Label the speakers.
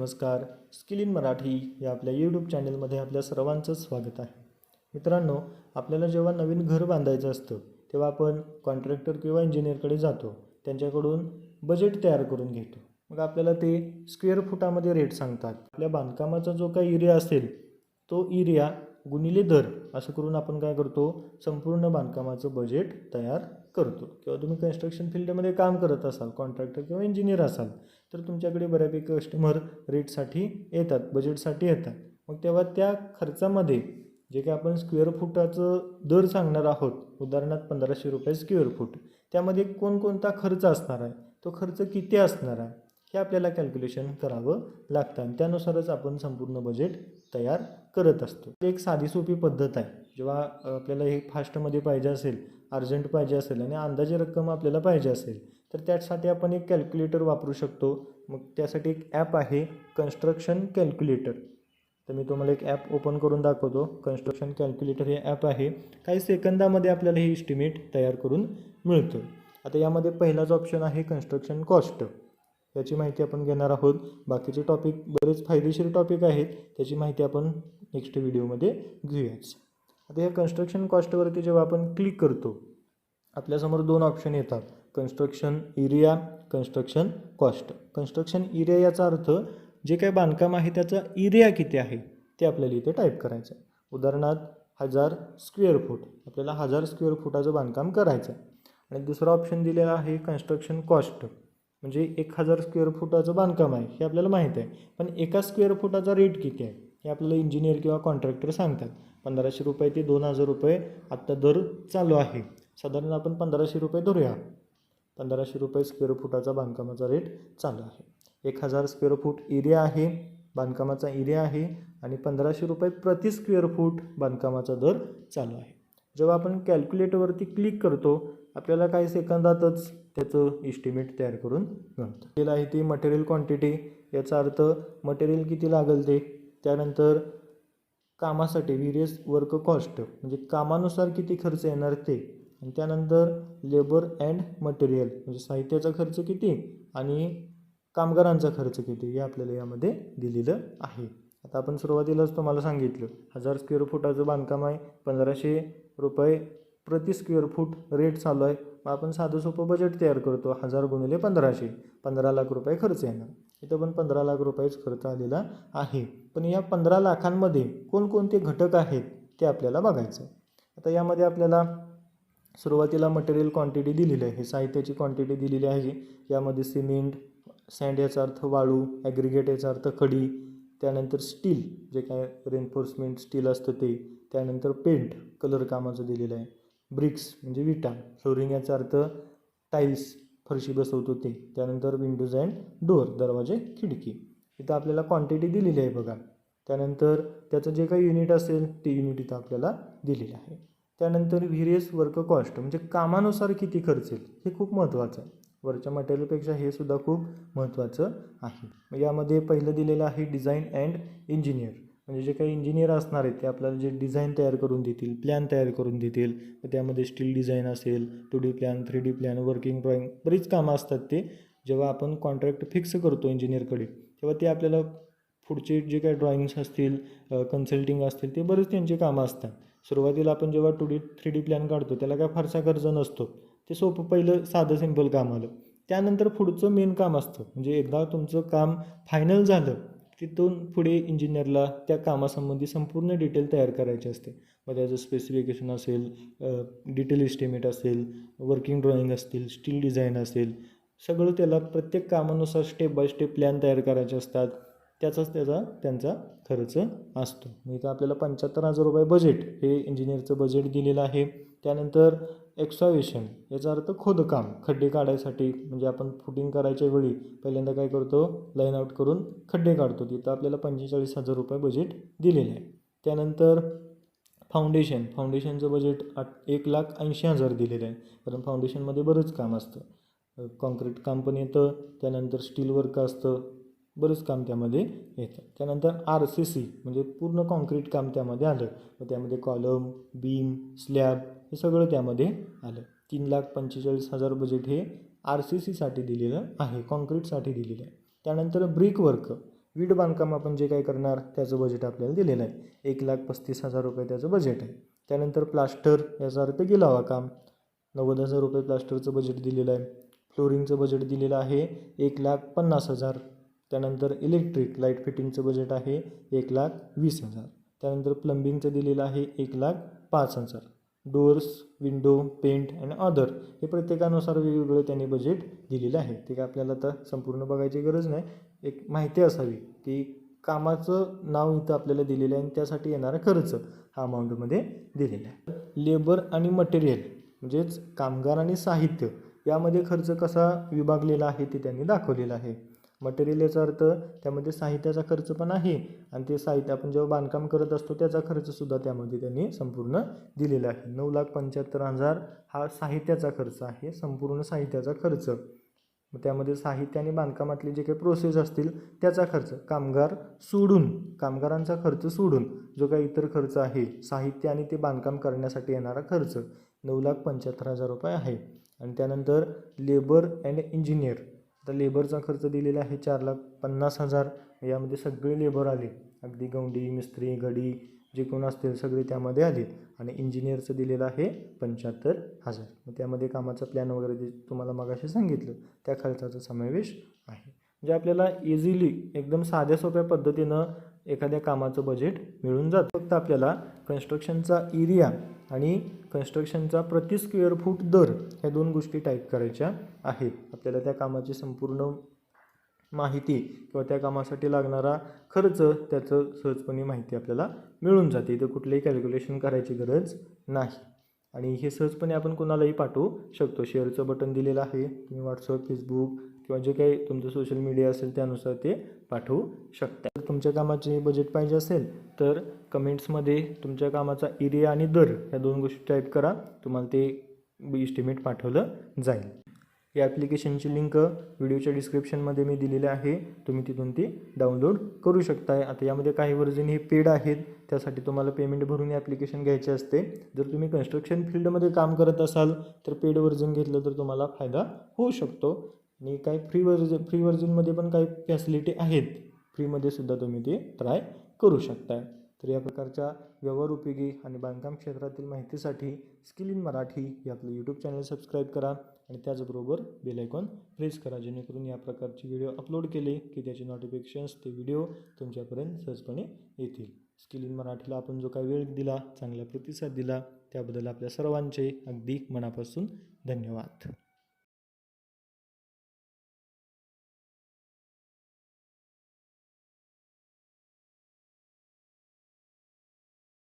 Speaker 1: नमस्कार skill in Marathi या आपल्या यूट्यूब चॅनलमध्ये आपल्या सर्वांचं स्वागत आहे. मित्रांनो आपल्याला जेव्हा नवीन घर बांधायचं असतं तेव्हा आपण कॉन्ट्रॅक्टर किंवा इंजिनियरकडे जातो त्यांच्याकडून बजेट तयार करून घेतो. मग आपल्याला ते स्क्वेअर फुटामध्ये रेट सांगतात. आपल्या बांधकामाचा जो काही एरिया असेल तो एरिया गुणिले दर असं करून आपण काय करतो संपूर्ण बांधकामाचं बजेट तयार करतो. किंवा तुम्ही कन्स्ट्रक्शन फील्डमध्ये काम करत असाल कॉन्ट्रॅक्टर किंवा इंजिनियर असाल तर तुमच्याकडे बऱ्यापैकी कस्टमर रेटसाठी येतात बजेटसाठी येतात. मग तेव्हा त्या खर्चामध्ये जे काही आपण स्क्वेअर फुटाचं दर सांगणार आहोत उदाहरणार्थ पंधराशे रुपये स्क्वेअर फूट त्यामध्ये कोणकोणता खर्च असणार आहे? तो खर्च किती असणार आहे? हे आपल्याला कॅल्क्युलेशन करावं लागतं आणि त्यानुसारच आपण संपूर्ण बजेट तयार करत असतो. एक साधी सोपी पद्धत आहे. जेव्हा आपल्याला हे फास्टमध्ये पाहिजे असेल अर्जंट पाहिजे असेल आणि अंदाजे रक्कम आपल्याला पाहिजे असेल तर त्यासाठी आपण एक कॅल्क्युलेटर वापरू शकतो. मग त्यासाठी एक ॲप आहे कन्स्ट्रक्शन कॅल्क्युलेटर तर मी तुम्हाला एक ॲप ओपन करून दाखवतो. कन्स्ट्रक्शन कॅल्क्युलेटर हे ॲप आहे. काही सेकंदामध्ये आपल्याला हे इस्टिमेट तयार करून मिळतं. आता यामध्ये पहिलाच ऑप्शन आहे कन्स्ट्रक्शन कॉस्ट याची माहिती आपण घेणार आहोत. बाकीचे टॉपिक बरेच फायदेशीर टॉपिक आहेत. त्याची माहिती आपण नेक्स्ट व्हिडिओमध्ये घेऊयाच. आता या कन्स्ट्रक्शन कॉस्टवरती जेव्हा आपण क्लिक करतो आपल्यासमोर दोन ऑप्शन येतात. Construction area construction cost construction area याचा अर्थ जे काही बांधकाम आहे त्याचा एरिया किती आहे ते आपल्याला इथे टाईप करायचं आहे उदाहरणार्थ हजार स्क्वेअर फूट आपल्याला हजार स्क्वेअर फुटाचं बांधकाम करायचं आहे आणि दुसरा ऑप्शन दिलेला आहे कन्स्ट्रक्शन कॉस्ट म्हणजे एक हजार स्क्वेअर फुटाचं बांधकाम आहे हे आपल्याला माहीत आहे. पण एका स्क्वेअर फुटाचा रेट किती आहे? हे आपल्याला इंजिनियर किंवा कॉन्ट्रॅक्टर सांगतात. पंधराशे रुपये ते दोन हजार रुपये आत्ता दर चालू आहे. साधारण आपण पंधराशे रुपये धरूया. पंधराशे रुपये स्क्वेअर फुटाचा बांधकामाचा रेट चालू आहे. एक हजार स्क्वेअर फूट एरिया आहे बांधकामाचा एरिया आहे आणि पंधराशे रुपये प्रति स्क्वेअर फूट बांधकामाचा दर चालू आहे. जेव्हा आपण कॅल्क्युलेटरवरती क्लिक करतो आपल्याला काही सेकंदातच त्याचं इस्टिमेट तयार करून मिळतं. केलं आहे ती मटेरियल क्वांटिटी याचा अर्थ मटेरियल किती लागेल ते त्यानंतर कामासाठी व्हिरियस वर्क कॉस्ट म्हणजे कामानुसार किती खर्च येणार ते आणि त्यानंतर लेबर अँड मटेरियल म्हणजे साहित्याचा खर्च किती आणि कामगारांचा खर्च किती हे आपल्याला यामध्ये दिलेलं आहे. आता आपण सुरुवातीलाच तुम्हाला सांगितलं हजार स्क्वेअर फुटाचं बांधकाम आहे पंधराशे रुपये प्रति स्क्वेअर फूट रेट चालू आहे. मग आपण साधं सोपं बजेट तयार करतो हजार गुणिले पंधराशे पंधरा लाख रुपये खर्च येणार. इथं पण पंधरा लाख रुपयेच खर्च आलेला आहे. पण या पंधरा लाखांमध्ये कोणकोणते घटक आहेत ते आपल्याला बघायचं आहे. आता यामध्ये आपल्याला सुरुवातीला मटेरियल क्वांटिटी दिलेली आहे. साहित्याची क्वांटिटी दिलेली आहे. यामध्ये सिमेंट सँड याचा अर्थ वाळू ॲग्रिगेट याचा अर्थ खडी त्यानंतर स्टील जे काय रेन्फोर्समेंट स्टील असतं ते त्यानंतर पेंट कलर कामाचं दिलेलं आहे. ब्रिक्स म्हणजे विटा फ्लोरिंग याचा अर्थ टाईल्स फरशी बसवतो ते त्यानंतर विंडोज अँड डोअर दरवाजे खिडकी. इथं आपल्याला क्वांटिटी दिलेली आहे बघा. त्यानंतर त्याचं जे काही युनिट असेल ते युनिट इथं आपल्याला दिलेलं आहे. त्यानंतर व्हिरियस वर्क कॉस्ट म्हणजे कामानुसार किती खर्च येईल हे खूप महत्त्वाचं आहे. वरच्या मटेरियलपेक्षा हे सुद्धा खूप महत्त्वाचं आहे. मग यामध्ये पहिलं दिलेलं आहे डिझाईन अँड इंजिनियर म्हणजे जे काही इंजिनियर असणार आहेत ते आपल्याला जे डिझाईन तयार करून देतील प्लॅन तयार करून देतील त्यामध्ये स्टील डिझाईन असेल two D plan three D plan working drawing बरीच कामं असतात ते. जेव्हा आपण कॉन्ट्रॅक्ट फिक्स करतो इंजिनियरकडे तेव्हा ते आपल्याला पुढचे जे काही ड्रॉईंग्स असतील कन्सल्टिंग असतील ते बरेच त्यांची कामं असतात. सुरुवातीला आपण जेव्हा two D three D plan काढतो त्याला काय फारसा खर्च नसतो. ते सोपं पहिलं साधं सिंपल काम आलं. त्यानंतर पुढचं मेन काम असतं. म्हणजे एकदा तुमचं काम फायनल झालं तिथून पुढे इंजिनियरला त्या कामासंबंधी संपूर्ण डिटेल तयार करायची असते. मग त्याचं स्पेसिफिकेशन असेल डिटेल इस्टिमेट असेल वर्किंग ड्रॉईंग असतील स्टील डिझाईन असेल सगळं त्याला प्रत्येक कामानुसार स्टेप बाय स्टेप प्लॅन तयार करायचे असतात. त्याचाच त्याचा त्यांचा खर्च असतो. मग इथं आपल्याला पंच्याहत्तर हजार रुपये बजेट हे इंजिनियरचं बजेट दिलेलं आहे. त्यानंतर एक्सॉवेशन याचा अर्थ खोदकाम खड्डे काढायसाठी. म्हणजे आपण फुटिंग करायच्या वेळी पहिल्यांदा काय करतो? लाईन आउट करून खड्डे काढतो. तिथं आपल्याला पंचेचाळीस हजार रुपये बजेट दिलेलं आहे. त्यानंतर फाउंडेशन फाउंडेशनचं बजेट आठ एक लाख ऐंशी हजार दिलेलं आहे. कारण फाउंडेशनमध्ये बरंच काम असतं. कॉन्क्रीट काम पण येतं. त्यानंतर स्टील वर्क असतं. बरंच काम त्यामध्ये येतं. त्यानंतर आर सी सी म्हणजे पूर्ण कॉन्क्रीट काम त्यामध्ये आलं. व त्यामध्ये कॉलम बीम स्लॅब हे सगळं त्यामध्ये आलं. तीन लाख पंचेचाळीस हजार बजेट हे आर सी सीसाठी दिलेलं आहे. कॉन्क्रीटसाठी दिलेलं आहे. त्यानंतर ब्रिकवर्क वर्क बांधकाम आपण जे काही करणार त्याचं बजेट आपल्याला दिलेलं आहे. एक लाख पस्तीस हजार रुपये त्याचं बजेट आहे. त्यानंतर प्लास्टर याचा अर्थ गिलावा काम. नव्वद हजार रुपये प्लास्टरचं बजेट दिलेलं आहे. फ्लोरिंगचं बजेट दिलेलं आहे. एक लाख पन्नास हजार. त्यानंतर इलेक्ट्रिक लाइट फिटिंगचं बजेट आहे एक लाख वीस हजार. त्यानंतर प्लंबिंगचं दिलेलं आहे एक लाख पाच हजार. Doors window paint and other हे प्रत्येकानुसार वेगवेगळं त्यांनी बजेट दिलेलं आहे. ते काय आपल्याला आता संपूर्ण बघायची गरज नाही. एक माहिती असावी की कामाचं नाव इथं आपल्याला दिलेलं आहे आणि त्यासाठी येणारा खर्च हा अमाऊंटमध्ये दिलेला आहे. लेबर आणि मटेरियल म्हणजेच कामगार आणि साहित्य यामध्ये खर्च कसा विभागलेला आहे ते त्यांनी दाखवलेलं आहे. मटेरियल याचा अर्थ त्यामध्ये साहित्याचा खर्च पण आहे. आणि ते साहित्य आपण जेव्हा बांधकाम करत असतो त्याचा खर्चसुद्धा त्यामध्ये त्यांनी संपूर्ण दिलेला आहे. नऊ लाख पंच्याहत्तर हजार हा साहित्याचा खर्च आहे संपूर्ण साहित्याचा खर्च. मग त्यामध्ये साहित्य आणि बांधकामातले जे काही प्रोसेस असतील त्याचा खर्च कामगार सोडून कामगारांचा खर्च सोडून जो काही इतर खर्च आहे साहित्य आणि ते बांधकाम करण्यासाठी येणारा खर्च नऊ लाख पंच्याहत्तर हजार रुपये आहे. आणि त्यानंतर लेबर अँड इंजिनियर आता लेबरचा खर्च दिलेला आहे चार लाख पन्नास हजार. यामध्ये सगळे लेबर आले. अगदी गौंडी मिस्त्री गडी जे कोण असतील सगळे त्यामध्ये आले. आणि इंजिनियरचं दिलेलं आहे पंच्याहत्तर हजार. मग त्यामध्ये कामाचा प्लॅन वगैरे जे तुम्हाला मगाशी सांगितलं त्या खर्चाचा समावेश आहे. म्हणजे आपल्याला इझिली एकदम साध्या सोप्या पद्धतीनं एखाद्या कामाचं बजेट मिळून जातं. फक्त आपल्याला कन्स्ट्रक्शनचा एरिया आणि कन्स्ट्रक्शनचा प्रति स्क्वेअर फूट दर ह्या दोन गोष्टी टाईप करायच्या आहेत. आपल्याला त्या कामाची संपूर्ण माहिती किंवा त्या कामासाठी लागणारा खर्च त्याचं सहजपणे माहिती आपल्याला मिळून जाते. इथं कुठलंही कॅल्क्युलेशन करायची गरज नाही. आणि हे सहजपणे आपण कोणालाही पाठवू शकतो. शेअरचं बटन दिलेलं आहे. तुम्ही व्हॉट्सअप फेसबुक किंवा जे काही तुमचं सोशल मीडिया असेल त्यानुसार ते पाठवू शकता. जर तुमच्या कामाचे बजेट पाहिजे असेल तर कमेंट्समध्ये तुमच्या कामाचा एरिया आणि दर या दोन गोष्टी टाईप करा. तुम्हाला ते इस्टिमेट पाठवलं जाईल. या ॲप्लिकेशनची लिंक व्हिडिओच्या डिस्क्रिप्शनमध्ये मी दिलेली आहे. तुम्ही तिथून ती डाउनलोड करू शकताय. आता यामध्ये काही वर्जन हे पेड आहेत. त्यासाठी तुम्हाला पेमेंट भरून हे ॲप्लिकेशन घ्यायचे असते. जर तुम्ही कन्स्ट्रक्शन फील्डमध्ये काम करत असाल तर पेड वर्जन घेतलं तर तुम्हाला फायदा होऊ शकतो. आणि काही फ्री वर्ज फ्री वर्जनमध्ये पण काही फॅसिलिटी आहेत. फ्रीमध्ये सुद्धा तुम्ही ते ट्राय करू शकताय. तर या प्रकारच्या व्यवहार उपयोगी आणि बांधकाम क्षेत्रातील माहितीसाठी स्किल इन मराठी हे आपलं यूट्यूब चॅनल सबस्क्राईब करा आणि त्याचबरोबर बेलायकॉन प्रेस करा जेणेकरून या प्रकारचे व्हिडिओ अपलोड केले की त्याचे नोटिफिकेशन्स ते व्हिडिओ तुमच्यापर्यंत सहजपणे येतील. स्किल इन मराठीला आपण जो काही वेळ दिला चांगला प्रतिसाद दिला त्याबद्दल आपल्या सर्वांचे अगदी मनापासून धन्यवाद.